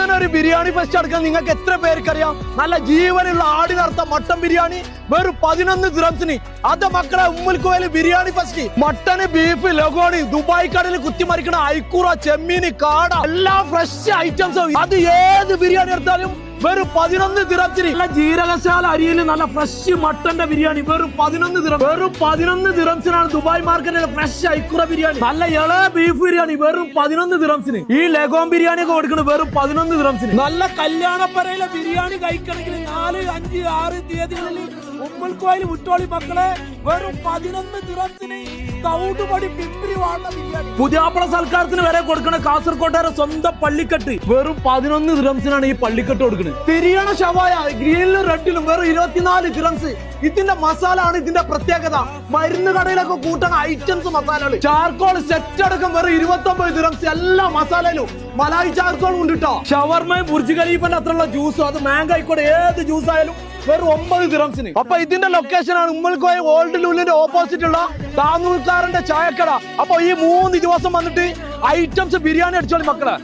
ഇങ്ങനെ ഒരു ബിരിയാണി ഫെസ്റ്റ് അടക്കാൻ നിങ്ങൾക്ക് എത്ര പേർക്കറിയാം? നല്ല ജീവനുള്ള ആടിനർത്ഥ മട്ടൻ ബിരിയാണി വെറും പതിനൊന്ന് ദിറംസിന് അത് മക്കളെ ഉമ്മൽക്കോയിൽ ബിരിയാണി ഫസ്റ്റ് മട്ടന് ബീഫ് ലഗോണി ദുബായ് കടലിൽ കുത്തിമറിക്കണ ഐക്കൂറ ചെമ്മീന് കാട എല്ലാം ഫ്രഷ് ഐറ്റംസ് അത് ഏത് ബിരിയാണി എടുത്താലും വെറും പതിനൊന്ന് ദിറത്തിന് നല്ല ജീരകശാല അരിയിൽ നല്ല ഫ്രഷ് മട്ടന്റെ ബിരിയാണി. വെറും പതിനൊന്ന് ദിറം വെറും പതിനൊന്ന് ദിറംസിനാണ് ദുബായ് മാർക്കറ്റിലെ ഫ്രഷ് ഐക്കുറ ബിരിയാണി. നല്ല ഇള ബീഫ് ബിരിയാണി വെറും പതിനൊന്ന് ദിറംസിന്. ഈ ലഗോം ബിരിയാണി ഒക്കെ കൊടുക്കുന്നത് വെറും പതിനൊന്ന് ദിറംസിന്. നല്ല കല്യാണപ്പരയിലെ ബിരിയാണി കഴിക്കണമെങ്കിൽ നാല് അഞ്ച് ആറ് തീയതികളിൽ ഉമ്മൽക്കോയിൽ മുറ്റോളി മക്കളെ വെറും പതിനൊന്ന് ദിറംസിന് പുതിയാപ്പള സൽക്കാരത്തിന് വരെ കൊടുക്കണ കാസർകോട്ടുകാരെ സ്വന്തം പള്ളിക്കെട്ട്. വെറും പതിനൊന്ന് ദിറംസിനാണ് ഈ പള്ളിക്കെട്ട് കൊടുക്കുന്നത് തിരിയണ ഷവായ ഗ്രീനിലും റെഡിലും വെറും ഇരുപത്തിനാല് ഗ്രാംസ്. ഇതിന്റെ മസാല ആണ് ഇതിന്റെ പ്രത്യേകത. മരുന്ന് കടയിലൊക്കെ കൂട്ടണ ഐറ്റംസ് മസാലകൾ ചാർക്കോൾ സെറ്റ് അടക്കം വെറും ഇരുപത്തി ഒമ്പത് ദിറംസ് എല്ലാ മസാലയിലും മലായി ചാർക്കോളും ഉണ്ട് കേട്ടോ ഷവർമയും ബുർജ് ഖലീഫന്റെ അത്രയുള്ള ജ്യൂസും അത് മാംഗോ ആയിക്കോട്ടെ ഏത് ജ്യൂസ് ആയാലും വെറും ഒമ്പത് ദിറംസിന് അപ്പൊ ഇതിന്റെ ലൊക്കേഷൻ ആണ് ഉമ്മൽക്കോയ ഓൾഡ് ലൂലിന്റെ ഓപ്പോസിറ്റ് ഉള്ള താന്നൂർക്കാരന്റെ ചായക്കട. അപ്പൊ ഈ മൂന്ന് ദിവസം വന്നിട്ട് ഐറ്റംസ് ബിരിയാണി അടിച്ചോളി മക്കളെ.